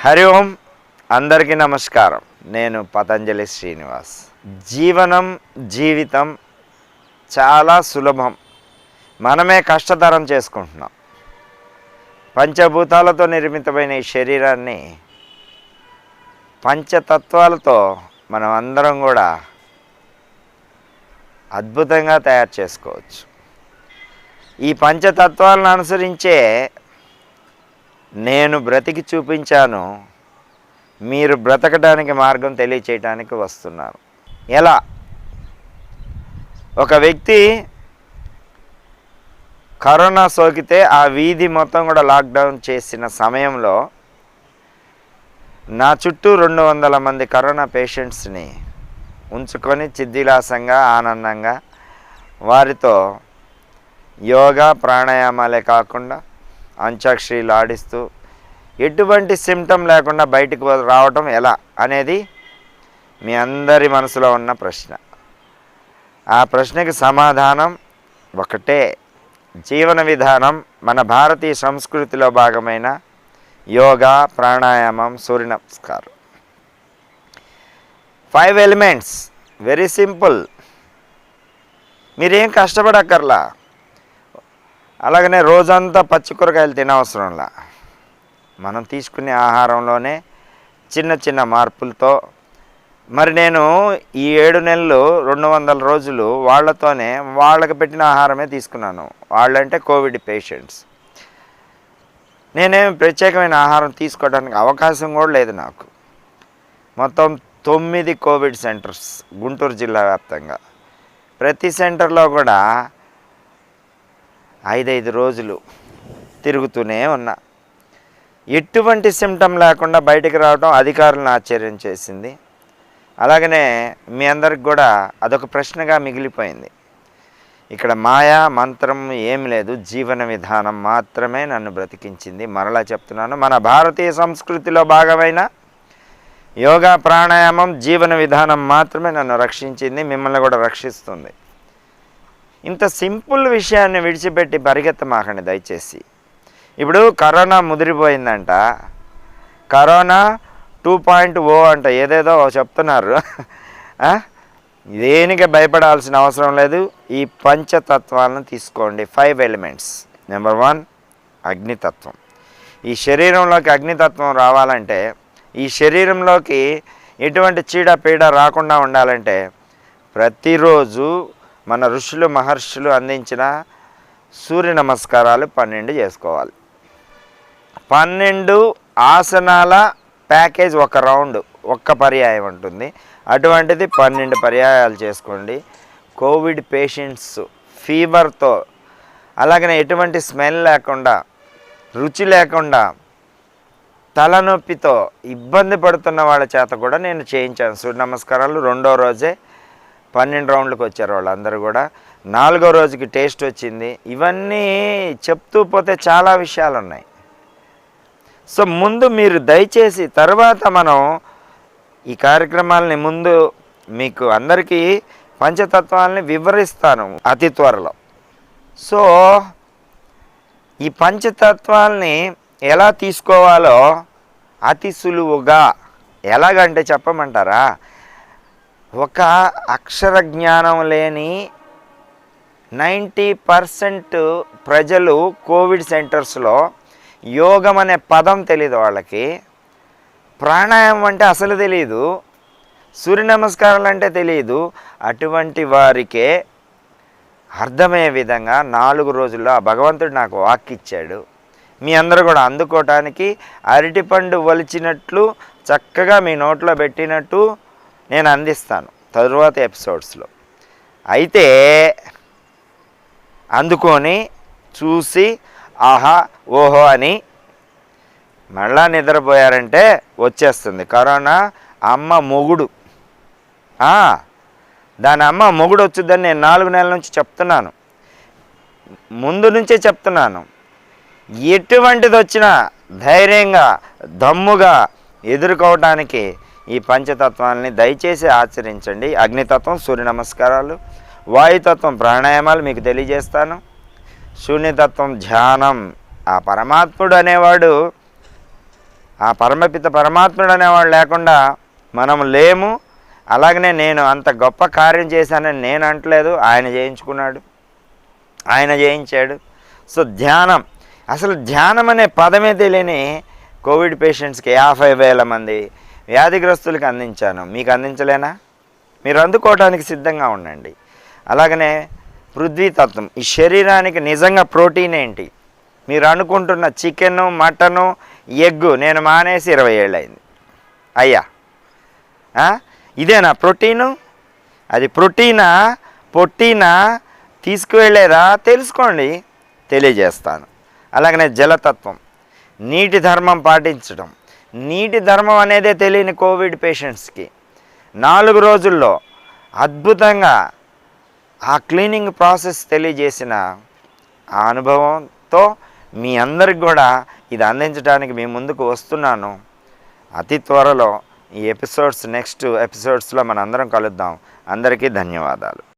హరి ఓం అందరికీ నమస్కారం. నేను పతంజలి శ్రీనివాస్. జీవనం జీవితం చాలా సులభం. మనమే కష్టతరం చేసుకుంటున్నాం. పంచభూతాలతో నిర్మితమైన ఈ శరీరాన్ని పంచతత్వాలతో మనం అందరం కూడా అద్భుతంగా తయారు చేసుకోవచ్చు. ఈ పంచతత్వాలను అనుసరించే నేను బ్రతికి చూపించాను. మీరు బ్రతకడానికి మార్గం తెలియచేయటానికి వస్తున్నారు. ఎలా? ఒక వ్యక్తి కరోనా సోకితే ఆ వీధి మొత్తం కూడా లాక్డౌన్ చేసిన సమయంలో నా చుట్టూ రెండు వందల మంది కరోనా పేషెంట్స్ని ఉంచుకొని చిద్దిలాసంగా ఆనందంగా వారితో యోగా ప్రాణాయామాలే కాకుండా అంత్యాక్షరీలు ఆడిస్తూ ఎటువంటి సిమ్టమ్ లేకుండా బయటకు రావటం ఎలా అనేది మీ అందరి మనసులో ఉన్న ప్రశ్న. ఆ ప్రశ్నకి సమాధానం ఒకటే. జీవన విధానం మన భారతీయ సంస్కృతిలో భాగమైన యోగా ప్రాణాయామం సూర్య నమస్కారం. ఫైవ్ ఎలిమెంట్స్ వెరీ సింపుల్ మీరేం కష్టపడక్కర్లా? అలాగనే రోజంతా పచ్చి కూరగాయలు తినవసరంలా. మనం తీసుకునే ఆహారంలోనే చిన్న చిన్న మార్పులతో మరి నేను ఈ ఏడు నెలలు రెండు వందల రోజులు వాళ్ళతోనే వాళ్ళకి పెట్టిన ఆహారమే తీసుకున్నాను. వాళ్ళంటే కోవిడ్ పేషెంట్స్. నేనేం ప్రత్యేకమైన ఆహారం తీసుకోవడానికి అవకాశం కూడా లేదు నాకు. మొత్తం తొమ్మిది కోవిడ్ సెంటర్స్ గుంటూరు జిల్లా వ్యాప్తంగా. ప్రతి సెంటర్లో కూడా ఐదైదు రోజులు తిరుగుతూనే ఉన్నా. ఎటువంటి సిమ్టమ్ లేకుండా బయటికి రావడం అధికారులను ఆశ్చర్యం చేసింది. అలాగనే మీ అందరికి కూడా అదొక ప్రశ్నగా మిగిలిపోయింది. ఇక్కడ మాయా మంత్రం ఏం లేదు జీవన విధానం మాత్రమే నన్ను బ్రతికించింది. మరలా చెప్తున్నాను మన భారతీయ సంస్కృతిలో భాగమైన యోగా ప్రాణాయామం జీవన విధానం మాత్రమే నన్ను రక్షించింది మిమ్మల్ని కూడా రక్షిస్తుంది. ఇంత సింపుల్ విషయాన్ని విడిచిపెట్టి పరిగెత్తమాకండి దయచేసి. ఇప్పుడు కరోనా ముదిరిపోయిందంట. కరోనా టూ పాయింట్ ఓ అంట ఏదేదో చెప్తున్నారు. దేనికి భయపడాల్సిన అవసరం లేదు. ఈ పంచతత్వాలను తీసుకోండి. Five elements. నెంబర్ వన్ అగ్నితత్వం. ఈ శరీరంలోకి అగ్నితత్వం రావాలంటే ఈ శరీరంలోకి ఎటువంటి చీడ పీడ రాకుండా ఉండాలంటే ప్రతిరోజు మన ఋషులు మహర్షులు అందించిన సూర్య నమస్కారాలు పన్నెండు చేసుకోవాలి. పన్నెండు ఆసనాల ప్యాకేజ్ ఒక రౌండ్ ఒక్క పర్యాయం ఉంటుంది. అటువంటిది పన్నెండు పర్యాయాలు చేసుకోండి. కోవిడ్ పేషెంట్స్ ఫీవర్తో అలాగనే ఎటువంటి స్మెల్ లేకుండా రుచి లేకుండా తలనొప్పితో ఇబ్బంది పడుతున్న వాళ్ళ చేత కూడా నేను చేయించాను. సూర్య నమస్కారాలు రెండో రోజే పన్నెండు రౌండ్లకు వచ్చారు వాళ్ళందరూ కూడా. నాలుగో రోజుకి టేస్ట్ వచ్చింది. ఇవన్నీ చెప్తూ పోతే చాలా విషయాలు ఉన్నాయి సో ముందు మీరు దయచేసి తర్వాత మనం ఈ కార్యక్రమాలని ముందు మీకు అందరికీ పంచతత్వాలని వివరిస్తాను అతి త్వరలో. సో ఈ పంచతత్వాల్ని ఎలా తీసుకోవాలో అతి సులువుగా ఎలాగంటే చెప్పమంటారా? ఒక అక్షర జ్ఞానం లేని నైంటీ పర్సెంట్ ప్రజలు కోవిడ్ సెంటర్స్లో యోగం అనే పదం తెలియదు వాళ్ళకి. ప్రాణాయామం అంటే అసలు తెలియదు సూర్య నమస్కారాలు అంటే తెలియదు అటువంటి వారికే అర్థమయ్యే విధంగా నాలుగు రోజుల్లో ఆ భగవంతుడు నాకు వాక్ ఇచ్చాడు మీ అందరూ కూడా అందుకోవటానికి అరటిపండు వలిచినట్లు చక్కగా మీ నోట్లో పెట్టినట్టు నేను అందిస్తాను తరువాత ఎపిసోడ్స్లో. అయితే అందుకొని చూసి ఆహా ఓహో అని మళ్ళా నిద్రపోయారంటే వచ్చేస్తుంది. కరోనా అమ్మ మొగుడు. దాని అమ్మ మొగుడు వచ్చుద్దని నేను నాలుగు నెలల నుంచి చెప్తున్నాను. ముందు నుంచే చెప్తున్నాను. ఎటువంటిది వచ్చినా ధైర్యంగా దమ్ముగా ఎదుర్కోవటానికి ఈ పంచతత్వాలని దయచేసి ఆచరించండి. అగ్నితత్వం సూర్య నమస్కారాలు వాయుతత్వం ప్రాణాయామాలు మీకు తెలియజేస్తాను. శూన్యతత్వం ధ్యానం. ఆ పరమాత్ముడు అనేవాడు ఆ పరమపిత పరమాత్ముడు అనేవాడు లేకుండా మనం లేము. అలాగనే నేను అంత గొప్ప కార్యం చేశానని నేను అంటలేదు. ఆయన చేయించుకున్నాడు ఆయన చేయించాడు సో ధ్యానం. అసలు ధ్యానం అనే పదమే తెలియని కోవిడ్ పేషెంట్స్కి యాభై వేల మంది వ్యాధిగ్రస్తులకు అందించాను. మీకు అందించలేనా? మీరు అందుకోవడానికి సిద్ధంగా ఉండండి. అలాగనే పృథ్వీతత్వం ఈ శరీరానికి నిజంగా ప్రోటీన్ ఏంటి? మీరు అనుకుంటున్న చికెను మటను ఎగ్గు నేను మానేసి ఇరవై ఏళ్ళు అయింది అయ్యా ఇదేనా ప్రోటీను? అది ప్రోటీనా? పొట్టీనా? తీసుకువెళ్ళేదా? తెలుసుకోండి. తెలియజేస్తాను. అలాగనే జలతత్వం. నీటి ధర్మం పాటించడం. నీటి ధర్మం అనేదే తెలియని కోవిడ్ పేషెంట్స్కి. నాలుగు రోజుల్లో అద్భుతంగా ఆ క్లీనింగ్ ప్రాసెస్ తెలియజేసిన ఆ అనుభవంతో మీ అందరికి కూడా ఇది అందించడానికి మీ ముందుకు వస్తున్నాను. అతి త్వరలో ఈ ఎపిసోడ్స్ నెక్స్ట్ ఎపిసోడ్స్లో మన అందరం కలుద్దాం. అందరికీ ధన్యవాదాలు.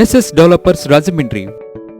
SS developers Rajahmundry